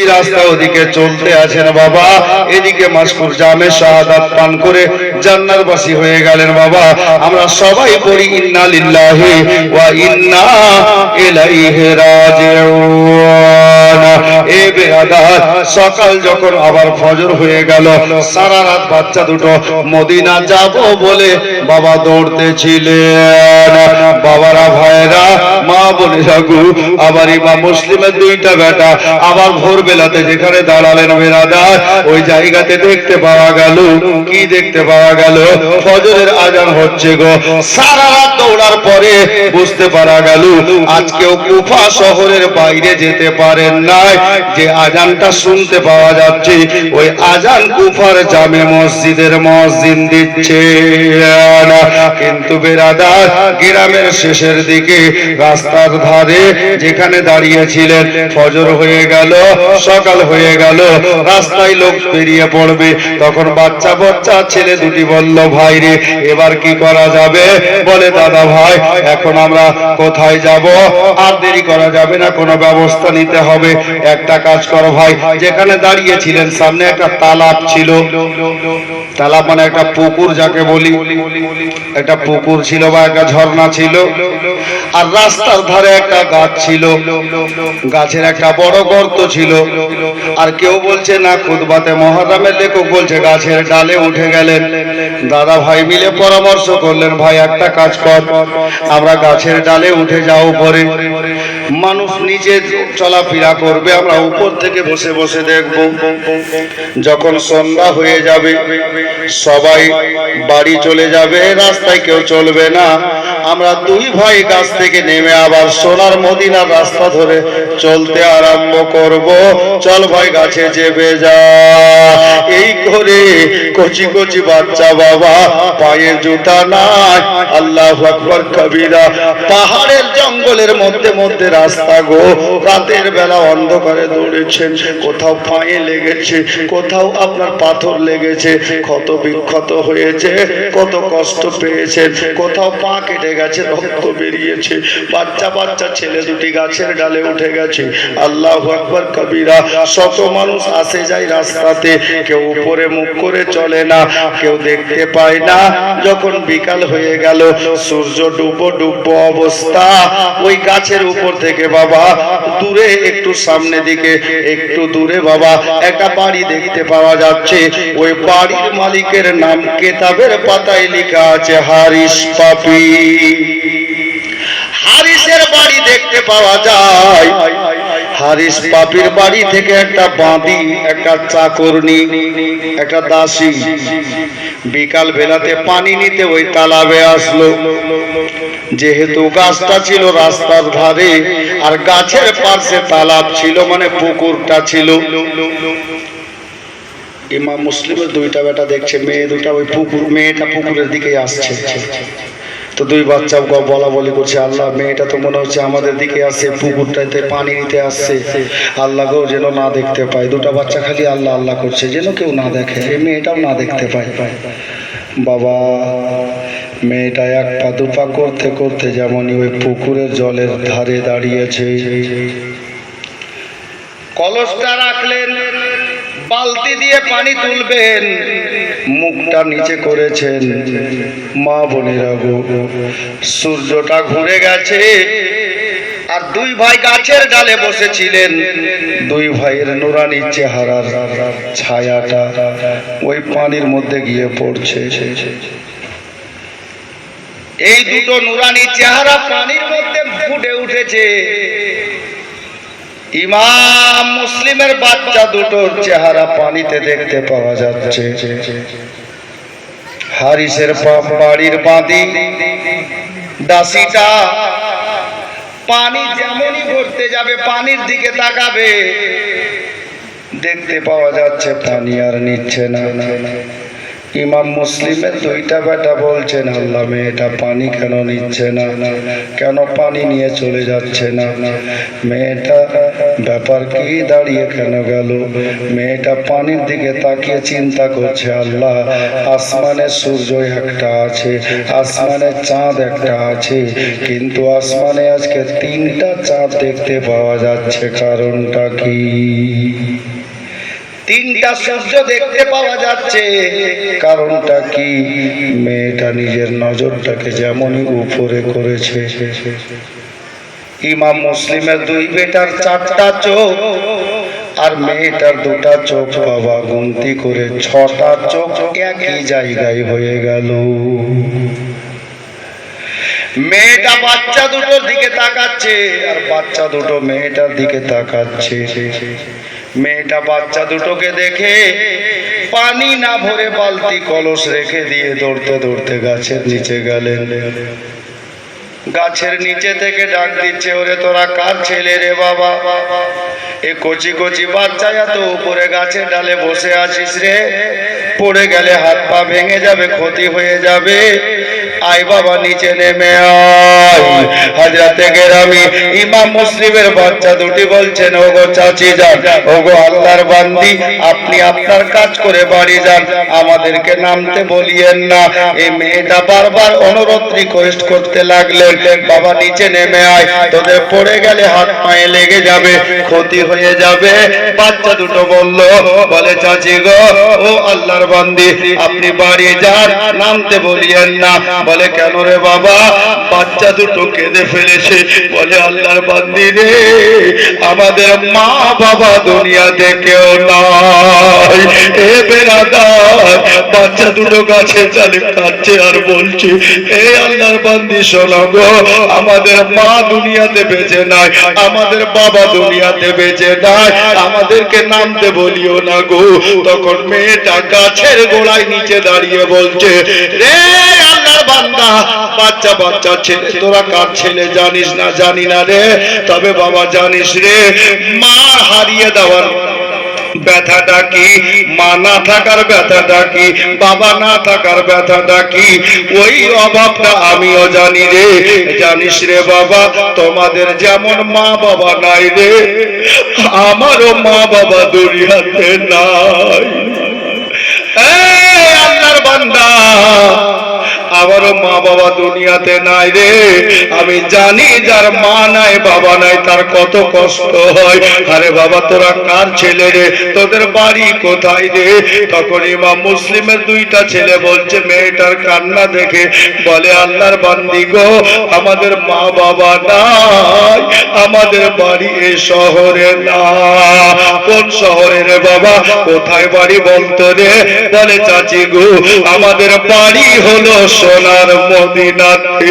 রাস্তা ওদিকে চলতে আছেন বাবা। এদিকে মাসকুর জামে শাহাদাত পান করে জান্নাতবাসী হয়ে গেলেন বাবা। আমরা সবাই পড়ি, ইন্না লিল্লাহি ওয়া ইন্না ইলাইহি রাজিউন। এ বেয়াদার সকাল যখন আবার ফজর হয়ে গেল, সারা রাত বাচ্চা দুটো মদিনা যাব বলে বাবা দৌড়তেছিলেন। বাবারা ভাইরা মা বলে রাখু আবার ইমা মুসলিমের দুইটা বেটা আবার ভোরবেলাতে যেখানে দাঁড়ালেন বেরাদার, ওই জায়গাতে দেখতে পাওয়া গেল, কি দেখতে পাওয়া গেল, ফজরের আজান হচ্ছে গো। সারা রাত দৌড়ার পরে বুঝতে পারা গেল, আজকেও কুফা শহরের বাইরে যেতে পারেন নাই। যে আজানটা শুনতে পাওয়া যাচ্ছে, ওই আজান কুফার জামে মসজিদের মসজিদ দিচ্ছে। কিন্তু বেরাদার, গ্রামের শেষের দিকে, রাস্তার ধারে যেখানে দাঁড়িয়েছিলেন, ফজর হয়ে গেল, সকাল হয়ে গেল, রাস্তায় লোক বেরিয়ে পড়বে। তখন বাচ্চা বাচ্চা ছেলে দুটি বলল, ভাই রে, এবার কি করা যাবে? বলে, দাদা ভাই, এখন আমরা কোথায় যাব? আর দেরি করা যাবে না, কোনো ব্যবস্থা নিতে হবে। একটা কাজ করো ভাই, যেখানে দাঁড়িয়েছিলেন, সামনে একটা তালাব ছিল। তালাব মানে একটা পুকুর যাকে বলি। একটা পুকুর ছিল বা একটা ঝর্ণা ছিল। আর রাস্তার ধারে একটা গাছ ছিল। গাছের একটা বড় গর্ত ছিল। আর কেউ বলছে, না, খুদবাতে মহারামের লেখক বলছে, গাছের ডালে উঠে গেলেন। দাদা ভাই মিলে পরামর্শ করলেন, ভাই, একটা কাজ কর। আমরা গাছের ডালে উঠে যাও উপরে। মানুষ নিচে চলাফেরা করবে, আমরা উপর থেকে বসে বসে দেখব। যখন সন্ধ্যা হয়ে যাবে, সবাই বাড়ি চলে যাবে, রাস্তায় কেউ চলবে না। আমরা দুই ভাই গাছ থেকে নেমে আবার সোনার মদিনার রাস্তা ধরে চলতে আরম্ভ করব। চল ভাই, গাছে চেপে যা। এই করে কচি কচি বাচ্চা বাবা পায়ে জুতা নাই। আল্লাহ আকবর কবিরা, পাহাড়ের জঙ্গলের মধ্যে মধ্যে রাস্তা গো। রাতের বেলা অন্ধকারে দৌড়েছেন, কোথাও পায়ে লেগেছে, কোথাও আপনার পাথর লেগেছে। ক্ষত বিক্ষত হয়েছে, কত কষ্ট পেয়েছেন, কোথাও পা কেটে গেছে, রক্ত বেরিয়েছে। বাচ্চা বাচ্চা ছেলে দুটি গাছের ডালে উঠে গেছে। আল্লাহ আকবর কবিরা, শত মানুষ আসে যায় রাস্তাতে, কেউ উপরে মুখ করে চলে না, কেউ দেখতে পায় না। যখন বিকাল হয়ে গেল, সূর্য ডুবো ডুবো অবস্থা। ওই গাছের উপর থেকে বাবা, দূরে একটু সামনে দিকে, একটু দূরে বাবা, একটা বাড়ি দেখতে পাওয়া যাচ্ছে। ওই বাড়ির মালিকের নাম কেতাবের পাতায় লেখা আছে, হারিস পাপি। হারিসের বাড়ি দেখতে পাওয়া যায়। হারিস পাপির বাড়ি থেকে একটা বাঁধি একটা চাকরনি একটা দাসী। বিকাল বেলাতে পানি নিতে ওই তালাবে আসলো। যেহেতু গাছটা ছিল রাস্তার ধারে, আর গাছের পাশে তালাব ছিল মানে পুকুরটা ছিল। ইমাম মুসলিমের দুইটা বেটা দেখছে, মেয়ে দুটা ওই পুকুর, মেয়েটা পুকুরের দিকে আসছে। তো দুই বাচ্চা বলা বলি করছে, আল্লাহ, মেয়েটা তো মনে হচ্ছে আমাদের দিকে আসছে, পুকুরটাতে পানি নিতে আসছে। আল্লাহ গো যেন না দেখতে পায়। দুটা বাচ্চা খালি আল্লাহ আল্লাহ করছে, যেন কেউ না দেখে। এই মেয়েটাও না দেখতে পায়। বাবা, মেয়েটা এক পা দুপা করতে করতে যেমনই ওই পুকুরের জলের ধারে দাঁড়িয়েছে। কলসটা রাখলেন, বালতি দিয়ে পানি তুলবেন। মুখটা নিচে করেছেন মা বোনেরা গো। সূর্যটা ঘুরে গেছে আর দুই ভাই গাছের ডালে বসেছিলেন। দুই ভাইয়ের নুরানি চেহারার ছায়াটা ওই পানির মধ্যে গিয়ে পড়ছে। এই দুটো নুরানি চেহারা পানির মধ্যে ফুটে উঠেছে। ইমাম মুসলিমের বাচ্চা দুটোর চেহারা পানিতে দেখতে পাওয়া যাচ্ছে। হারিসের বাড়ির বাঁধি, দাসিটা পানি যেমনই ভরতে যাবে, পানির দিকে তাকাবে। দেখতে পাওয়া যাচ্ছে পানি আর নিচ্ছে না। ইমাম মুসলিমের দুইটা বেটা বলছেন, আল্লাহ, মেয়েটা পানি কেন নিচ্ছে না? কেন পানি নিয়ে চলে যাচ্ছে না? মেয়েটা ব্যাপার কি দাঁড়িয়ে কেন গেল? মেয়েটা পানির দিকে তাকিয়ে চিন্তা করছে, আল্লাহ, আসমানে সূর্য একটা আছে, আসমানে চাঁদ একটা আছে, কিন্তু আসমানে আজকে তিনটা চাঁদ দেখতে পাওয়া যাচ্ছে, কারণটা কি? তিনটা সূর্য দেখতে পাওয়া যাচ্ছে, কারণটা কি? মেয়েটা নিজের নজরটাকে যেমনই উপরে করেছে। ইমাম মুসলিমের দুই বেটার চারটা চোখ, আর মেয়েটার দুটা চোখ বাবা গুনতি করে ছটা চোখ একই জায়গায় হয়ে গেল। মেয়েটা বাচ্চা দুটোর দিকে তাকাচ্ছে, আর বাচ্চা দুটো মেয়েটার দিকে তাকাচ্ছে। মেয়েটা বাচ্চা দুটোকে দেখে পানি না ভরে বালতি কলস রেখে দিয়ে দৌড়তে দৌড়তে গাছের নিচে গেলেন। গাছের নিচে থেকে ডাক দিচ্ছে, ওরে তোরা কার ছেলে রে বাবা? এ কচি কচি বাচ্চা এত উপরে গাছের ডালে বসে আছিস রে। পড়ে গেলে হাত পা ভেঙে যাবে, ক্ষতি হয়ে যাবে। আয় বাবা, নিচে নেমে আয়। হাজরাতে গেরামি ইমাম মুসলিমের বাচ্চা দুটি বলছেন চাচি যান আল্লাহর বান্দি, আপনি আপনার কাজ করে বাড়ি যান। আমাদেরকে নামতে বলিয়েন না। এই মেয়েটা বারবার অনুরোধ রিকোয়েস্ট করতে লাগলেন। বাবা, নিচে নেমে আয়। তোদের পড়ে গেলে হাত পায়ে লেগে যাবে, ক্ষতি হয়ে যাবে। বাচ্চা দুটো বলল, বলে, চাচি গো, ও আল্লাহর বান্দি, আপনি বাড়ি যান, নামতে বলিয়েন না। বলে, কেন রে বাবা? বাচ্চা দুটো কেঁদে ফেলেছে। বলে, আল্লাহর বান্দি রে, আমাদের মা বাবা দুনিয়াতে কেউ নাই। এ বেরাদার বাচ্চা দুটো গাছে চালে আর বলছে, এ আল্লাহর বান্দি, শোনো গো, আমাদের মা দুনিয়াতে বেঁচে নাই, আমাদের বাবা দুনিয়াতে বেঁচে নাই। আমাদেরকে নামতে বলিও না গো। তখন মেয়েটা গাছের গোড়ায় নিচে দাঁড়িয়ে বলছে, রে বান্দা, বাচ্চা বাচ্চা, ছেলে, তোরা কার ছেলে জানিস না, জানি না রে? তবে বাবা জানিস রে, মা হারিয়ে দেওয়ার ব্যথাটা কি? মা না থাকার ব্যথাটা কি? বাবা না থাকার ব্যথাটা কি? ওই অভাবটা আমিও জানি রে। জানিস রে বাবা, তোমাদের যেমন মা বাবা নাই রে, আমারও মা বাবা দুনিয়াতে নাই। আল্লাহর বান্দা আমারও মা বাবা দুনিয়াতে নাই রে। আমি জানি যার মা নাই, বাবা নাই, তার কত কষ্ট হয়। আরে বাবা, তোরা কার ছেলে রে? তোদের বাড়ি কোথায় রে? তখন ইমাম মুসলিমের দুইটা ছেলে বলছে, মেয়েটার কান্না দেখে। বলে, আল্লাহর বান্দি গো, আমাদের মা বাবা নাই, আমাদের বাড়ি এই শহরে না। কোন শহরে রে বাবা? কোথায় বাড়ি বলতো রে? বলে, চাচি গো, আমাদের বাড়ি হলো সোনার মদিনাতে,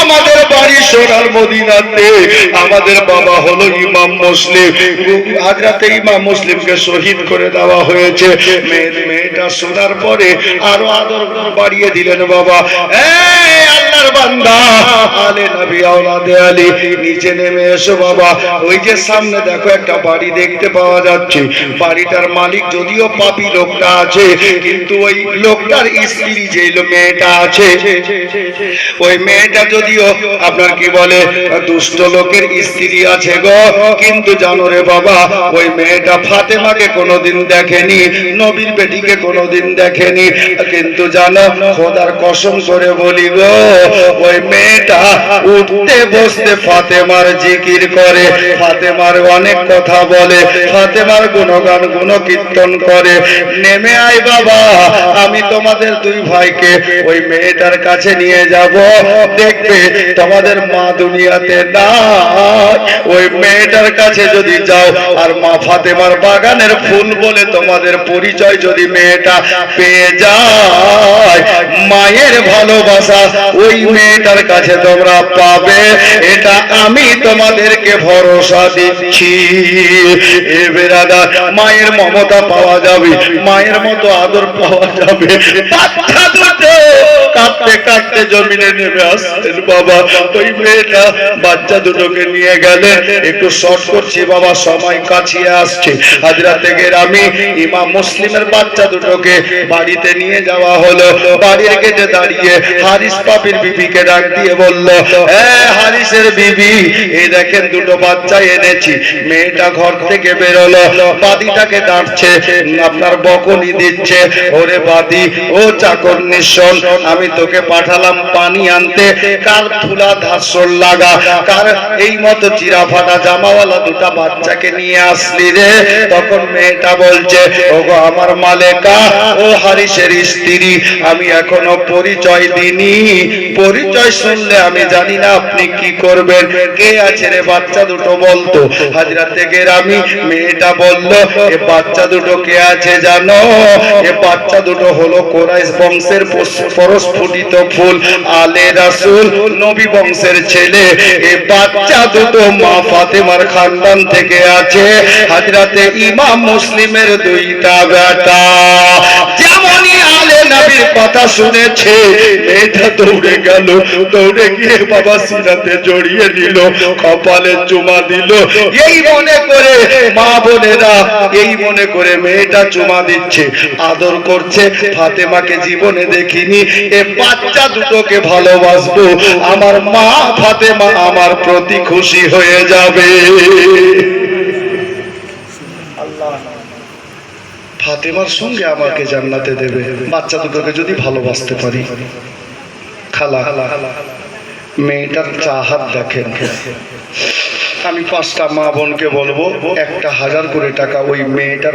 আমাদের বাড়ি সোনার মদিনাতে, আমাদের বাবা হলো ইমাম মুসলিম। আজরাতে ইমাম মুসলিমকে শহীদ করে দেওয়া হয়েছে। মেয়ের মেয়েটা শোনার পরে আরও আদর বাড়িয়ে দিলেন বাবা। এই আপনার কি বলে, দুষ্ট লোকের স্ত্রী আছে গো। কিন্তু জানো রে বাবা, ওই মেয়েটা ফাতেমাকে কোনোদিন দেখেনি, নবীর বেটিকে কোনোদিন দেখেনি। কিন্তু জানো, খোদার কসম করে বলি গো ওই মেয়েটা উঠতে বসতে ফাতেমার জিকির করে। ফাতেমার অনেক কথা বলে, ফাতেমার গুণগান গুণ কীর্তন করে। নেমে আয় বাবা, আমি তোমাদের দুই ভাইকে ওই মেয়েটার কাছে নিয়ে যাব। দেখবে তোমাদের মা দুনিয়াতে না ওই মেয়েটার কাছে যদি যাও, আর মা ফাতেমার বাগানের ফুল বলে তোমাদের পরিচয় যদি মেয়েটা পেয়ে যায়। মায়ের ভালোবাসা ওই মেয়েটার কাছে তোমরা পাবে, এটা আমি তোমাদেরকে ভরসা দিচ্ছি। মায়ের মমতা পাওয়া যাবে, মায়ের মতো আদর পাওয়া যাবে। দুটো কাঁদতে কাঁদতে জমিনে নেমে বাবা, ওই মেয়েটা বাচ্চা দুটোকে নিয়ে একটু শর্ট করছি, বাবা, সময় কাছিয়ে আসছে। আমি ইমাম মুসলিমের বাচ্চা দুটোকে বাড়িতে নিয়ে যাওয়া হলো। বাড়ির গেটে দাঁড়িয়ে হারিস পাপির বিবিকে ডাক দিয়ে বলল হারিসের বিবি দেখেন দুটো বাচ্চা এনেছি। মেয়েটা ঘর থেকে বেরোলো, বাদিটাকে ডাকছে, আপনার বকনি দিচ্ছে। ওরে বাদি, ও চাকর নিঃসন, আমি তোকে পাঠালাম পানি আনতে। কার ফুলা ধাসর লাগা? কার এই মতো চিরা ফাটা জামাওয়ালা দুটা বাচ্চাকে নিয়ে আসলি রে? তখন মেয়েটা বলছে, ওগো আমার মালেকা, ও হারিসের স্ত্রী, আমি এখনও পরিচয় দিনি পরিচয় শুনলে আমি জানি না আপনি কি করবেন। কে আছে রে বাচ্চা দুটো বলতো? হাজরা থেকে আমি মেয়েটা বলল, এ বাচ্চা দুটো কে আছে জানো? এ বাচ্চা দুটো হলো কোরাইশ বংশের পস- পরস্ফুটিত ফুল, আলে রাসুল, নবী বংশের ছেলে। এ বাচ্চা দুটো মা ফাতেমার খানদান থেকে আছে। হাজরাতে ইমাম মুসলিমের দুইটা বেটা। নবীর কথা শুনেছে। মেয়েটা দৌড়ে গেল, দৌড়ে গিয়ে বাবা সিরাতে জড়িয়ে নিল, কপালে চুমা দিল। এই মনে করে মা বোনেরা, এই মনে করে মেয়েটা চুমা দিচ্ছে। আদর করছে, ফাতেমাকে জীবনে দেখিনি। এ বাচ্চা দুটোকে ভালোবাসবো। আমার মা ফাতেমা আমার প্রতি খুশি হয়ে যাবে। ফাতেমার সঙ্গে আমাকে জান্নাতে দেবে। বাচ্চা দুটোকে যদি ভালোবাসতে পারি। খালা, মেয়েটার চাহাত দেখেন। আমি পাঁচটা মা বোনকে বলব, একটা হাজার করে টাকা ওই মেয়েটার